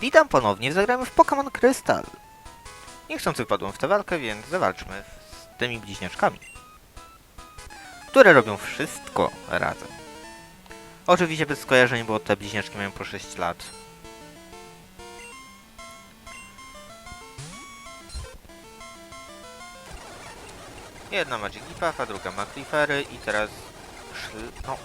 Witam ponownie, zagramy w Pokémon Krystal. Niechcący wpadłem w tę walkę, więc zawalczmy z tymi bliźniaczkami. Które robią wszystko razem. Oczywiście bez skojarzeń, bo te bliźniaczki mają po 6 lat. Jedna ma Jigglypuffa, druga ma Cliffery i teraz... No.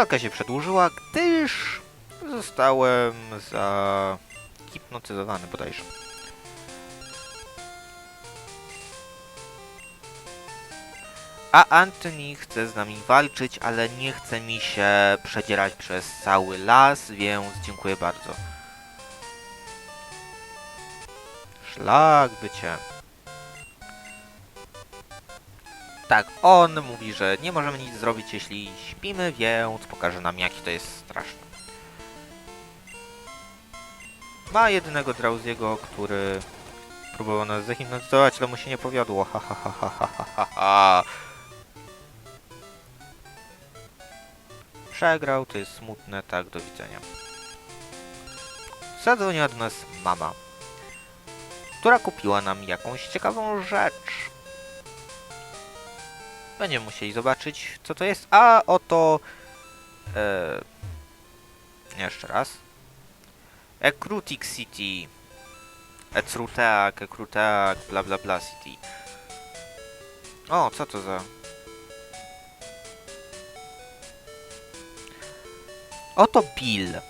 Walka się przedłużyła, gdyż zostałem zahipnotyzowany bodajże. A Anthony chce z nami walczyć, ale nie chce mi się przedzierać przez cały las, więc dziękuję bardzo. Szlak bycie. Tak, on mówi, że nie możemy nic zrobić, jeśli śpimy, więc pokaże nam, jaki to jest straszne. Ma jedynego Drauziego, który próbował nas zahipnotyzować, ale mu się nie powiodło. Ha, ha, ha, ha, ha, ha, ha. Przegrał, to jest smutne, tak, do widzenia. Zadzwoniła do nas mama, która kupiła nam jakąś ciekawą rzecz. Będziemy musieli zobaczyć, co to jest. A oto... E, jeszcze raz. Ekrutik City. Ecruteak, Ekruteak, bla bla bla City. O, co to za... Oto Bill.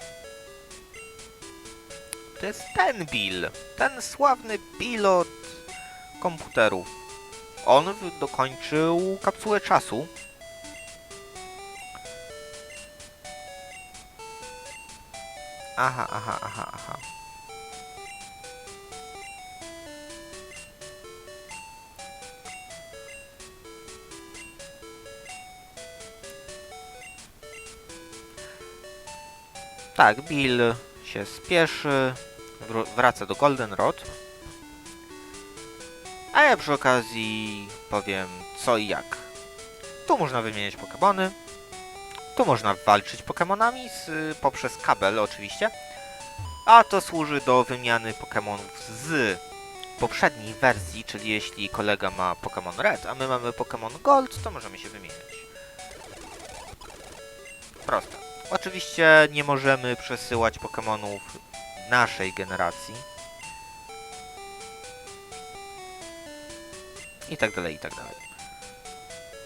To jest ten Bill. Ten sławny Bill od komputerów. On dokończył kapsułę czasu. Aha, aha, aha, aha. Tak, Bill się spieszy, wr- wraca do Golden Rod. Przy okazji powiem co i jak. Tu można wymieniać Pokémony. Tu można walczyć Pokémonami z, poprzez kabel oczywiście. A to służy do wymiany Pokémonów z poprzedniej wersji, czyli jeśli kolega ma Pokémon Red, a my mamy Pokémon Gold, to możemy się wymieniać. Proste. Oczywiście nie możemy przesyłać Pokémonów naszej generacji. I tak dalej, i tak dalej.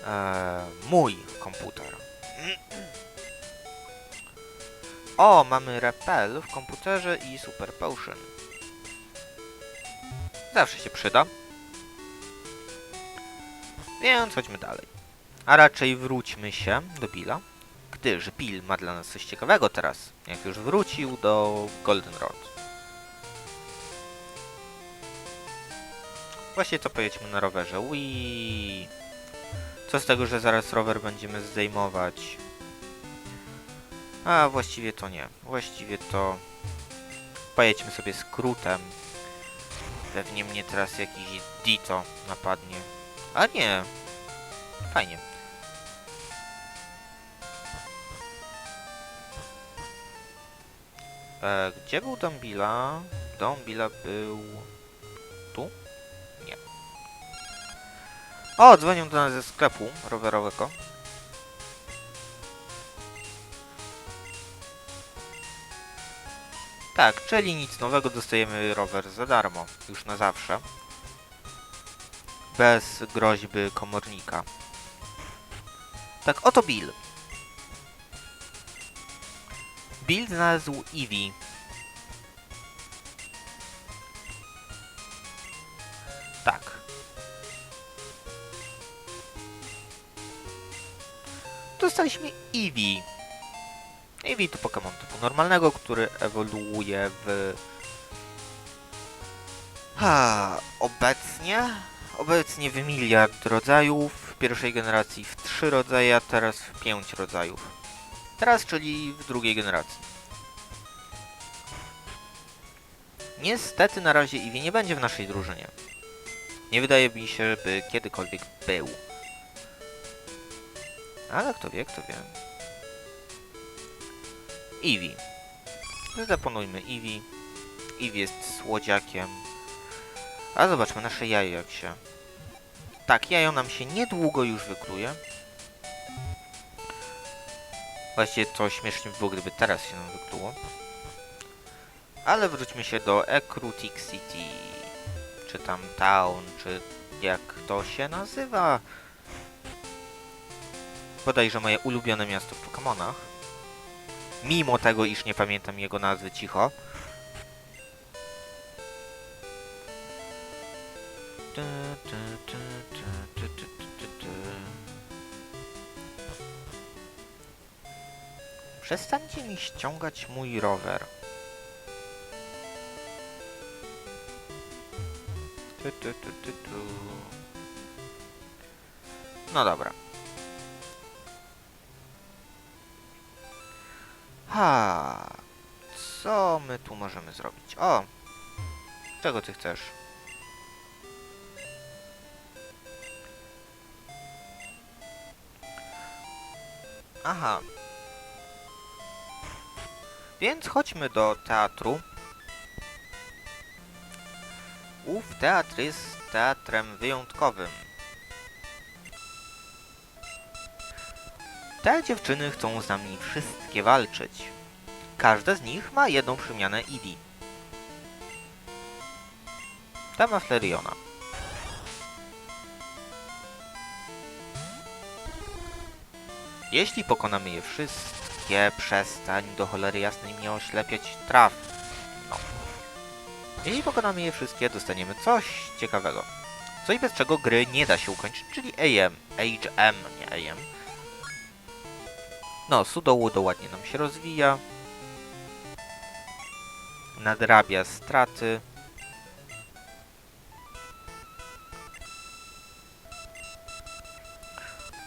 Eee, mój komputer. O, mamy Repel w komputerze i Super Potion. Zawsze się przyda. Więc chodźmy dalej. A raczej wróćmy się do Billa, gdyż Bill ma dla nas coś ciekawego teraz, jak już wrócił do Golden Rod. Właśnie to pojedźmy na rowerze. Wii. Co z tego, że zaraz rower będziemy zdejmować? A właściwie to nie. Właściwie to pojedźmy sobie skrótem. Pewnie mnie teraz jakiś Dito napadnie. A nie. Fajnie. E, gdzie był dom Billa? Dom Billa był... O, dzwonią do nas ze sklepu rowerowego. Tak, czyli nic nowego, dostajemy rower za darmo, już na zawsze. Bez groźby komornika. Tak, oto Bill. Bill znalazł Eevee. Dostaliśmy Eevee. Eevee to Pokémon typu normalnego, który ewoluuje w... Ha, obecnie? Obecnie w miliard rodzajów, w pierwszej generacji w trzy rodzaje, a teraz w pięć rodzajów. Teraz, czyli w drugiej generacji. Niestety na razie Eevee nie będzie w naszej drużynie. Nie wydaje mi się, by kiedykolwiek był. Ale kto wie, kto wie. Eevee. Zaponujmy Eevee. Eevee jest słodziakiem. A zobaczmy nasze jajo jak się... Tak, jajo nam się niedługo już wykluje. Właściwie to śmiesznie by było, gdyby teraz się nam wykluło. Ale wróćmy się do Ekrutik City. Czy tam Town, czy jak to się nazywa bodajże moje ulubione miasto w Pokémonach. Mimo tego, iż nie pamiętam jego nazwy, cicho. Przestańcie mi ściągać mój rower. No dobra. Ha, co my tu możemy zrobić? O, czego ty chcesz? Aha. Więc chodźmy do teatru. Ów teatr jest teatrem wyjątkowym. Te dziewczyny chcą z nami wszystkie walczyć. Każda z nich ma jedną przemianę Eevee. Ta ma Flareona. Jeśli pokonamy je wszystkie, przestań do cholery jasnej mnie oślepiać traf. No. Jeśli pokonamy je wszystkie, dostaniemy coś ciekawego. Coś bez czego gry nie da się ukończyć, czyli AM. HM, nie AM. No, Sudołudo ładnie nam się rozwija. Nadrabia straty.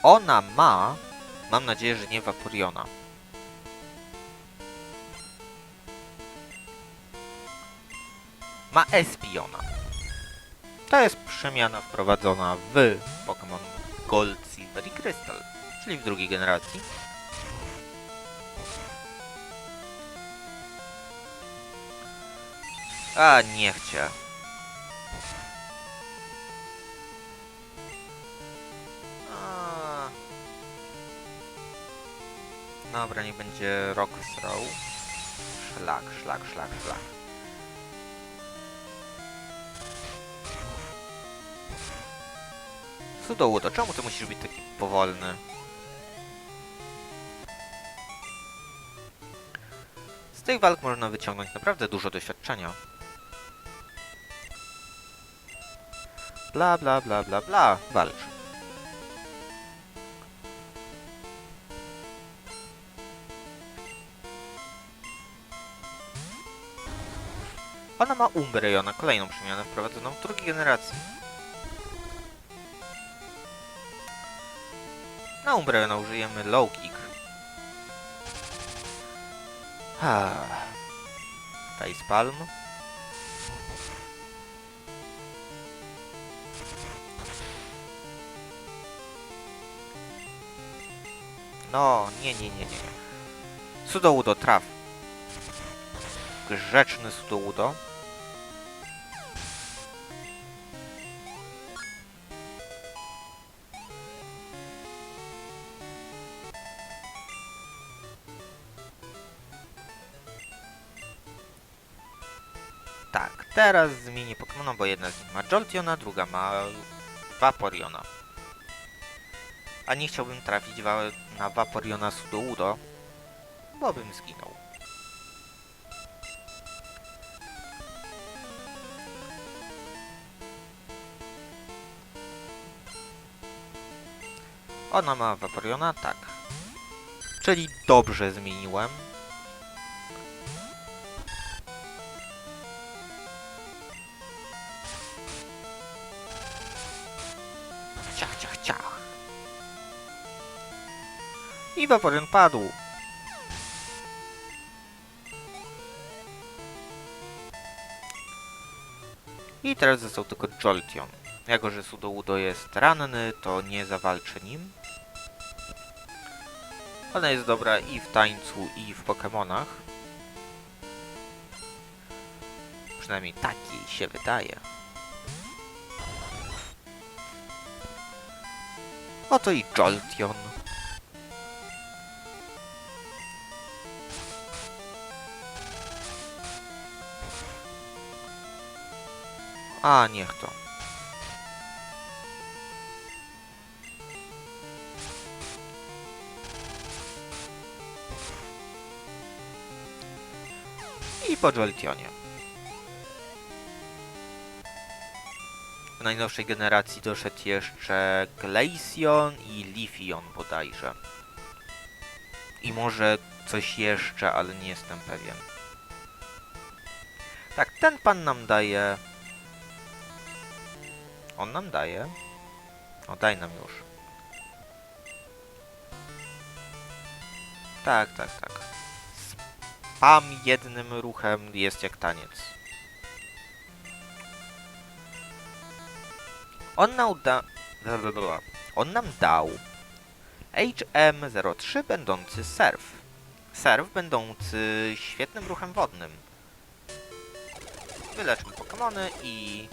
Ona ma... Mam nadzieję, że nie Vaporeona. Ma Espiona. To jest przemiana wprowadzona w Pokémon Gold, Silver i Crystal, czyli w drugiej generacji. A, nie chcę. Dobra, nie będzie Rock Throw. Szlak, szlak, szlak, szlak. Sudołudo, czemu ty musisz być taki powolny? Z tych walk można wyciągnąć naprawdę dużo doświadczenia. Bla bla bla bla bla. Walcz. Ona ma Umbreona, kolejną przemianę wprowadzoną w drugiej generacji. Na Umbreona użyjemy Low Kick. Ha. Facepalm. No, nie, nie, nie, nie. Sudoudo, traf. Grzeczny Sudoudo. Tak, teraz zmienię Pokemona, bo jedna z nich ma Joltiona, druga ma Vaporeona. A nie chciałbym trafić wa na Vaporeona Sudoudo, bo bym zginął. Ona ma Vaporeona? Tak. Czyli dobrze zmieniłem. I Vaporeon padł. I teraz został tylko Jolteon. Jako, że Sudoudo jest ranny, to nie zawalczy nim. Ona jest dobra i w tańcu, i w Pokémonach. Przynajmniej tak jej się wydaje. Oto i Jolteon. A, niech to. I po Joltionie. W najnowszej generacji doszedł jeszcze Glaceon i Leafeon bodajże. I może coś jeszcze, ale nie jestem pewien. Tak, ten pan nam daje... On nam daje... O, daj nam już. Tak, tak, tak. Spam jednym ruchem jest jak taniec. On nam da... On nam dał HM03 będący surf. Surf będący świetnym ruchem wodnym. Wyleczmy Pokémony i...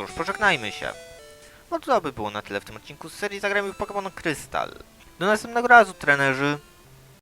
Cóż, pożegnajmy się. No to by było na tyle w tym odcinku z serii Zagrajmy w Pokémon Krystal. Do następnego razu, trenerzy.